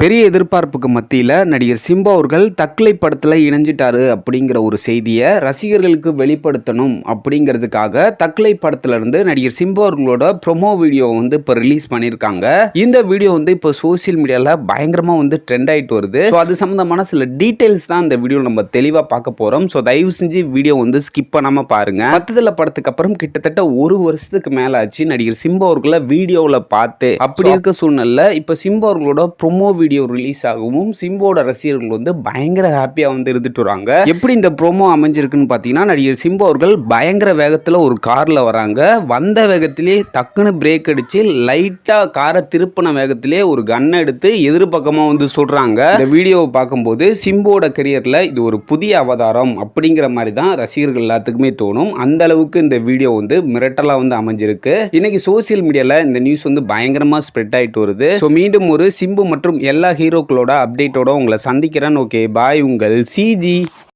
பெரிய எதிர்பார்ப்புக்கு மத்தியில் நடிகர் சிம்பு அவர்கள் தக்லை படத்தில் இணைஞ்சிட்டாரு அப்படிங்கிற ஒரு செய்தியை ரசிகர்களுக்கு வெளிப்படுத்தணும் அப்படிங்கிறதுக்காக தக்லை படத்துல இருந்து நடிகர் சிம்பு அவர்களோட ப்ரொமோ வீடியோ வந்து இப்போ ரிலீஸ் பண்ணியிருக்காங்க. இந்த வீடியோ வந்து இப்போ சோஷியல் மீடியாவில் பயங்கரமாக வந்து ட்ரெண்ட் ஆயிட்டு வருது. ஸோ அது சம்மந்தமான சில டீட்டெயில்ஸ் தான் இந்த வீடியோ நம்ம தெளிவாக பார்க்க போகிறோம் ஸோ தயவு செஞ்சு வீடியோ வந்து ஸ்கிப் பண்ணாமல் பாருங்க. மத்ததில் படத்துக்கு அப்புறம் கிட்டத்தட்ட ஒரு வருஷத்துக்கு மேல ஆச்சு நடிகர் சிம்பு அவர்களை வீடியோவில் பார்த்து. அப்படி இருக்க சூழ்நிலை இப்போ சிம்பு அவர்களோட ப்ரொமோ வீடியோ ரிலீஸ் ஆகவும் சிம்போட ரசிகர்கள் வந்து பயங்கர ஹாப்பியாக வந்து இருந்துட்டு வராங்க. எப்படி இந்த ப்ரோமோ அமைஞ்சிருக்குன்னு பார்த்தீங்கன்னா நடிகர் சிம்பு அவர்கள் பயங்கர வேகத்தில் ஒரு காரில் வராங்க. வந்த வேகத்திலே டக்குன்னு பிரேக் அடித்து லைட்டாக காரை திருப்பின வேகத்திலே ஒரு கன்னை எடுத்து எதிர்பக்கமாக வந்து சொல்கிறாங்க இந்த வீடியோவை பார்க்கும்போது சிம்போட கரியரில் இது ஒரு புதிய அவதாரம் அப்படிங்கிற மாதிரி தான் ரசிகர்கள் எல்லாத்துக்குமே தோணும். அந்த அளவுக்கு இந்த வீடியோ வந்து மிரட்டலாக வந்து அமைஞ்சிருக்கு. இன்னைக்கு சோசியல் மீடியாவில் இந்த நியூஸ் வந்து பயங்கரமாக ஸ்ப்ரெட் ஆகிட்டு வருது. ஸோ மீண்டும் ஒரு சிம்பு மற்றும் எல்லா ஹீரோக்களோட அப்டேட்டோட உங்களை சந்திக்கிறேன். ஓகே பாய் உங்கள் சிஜி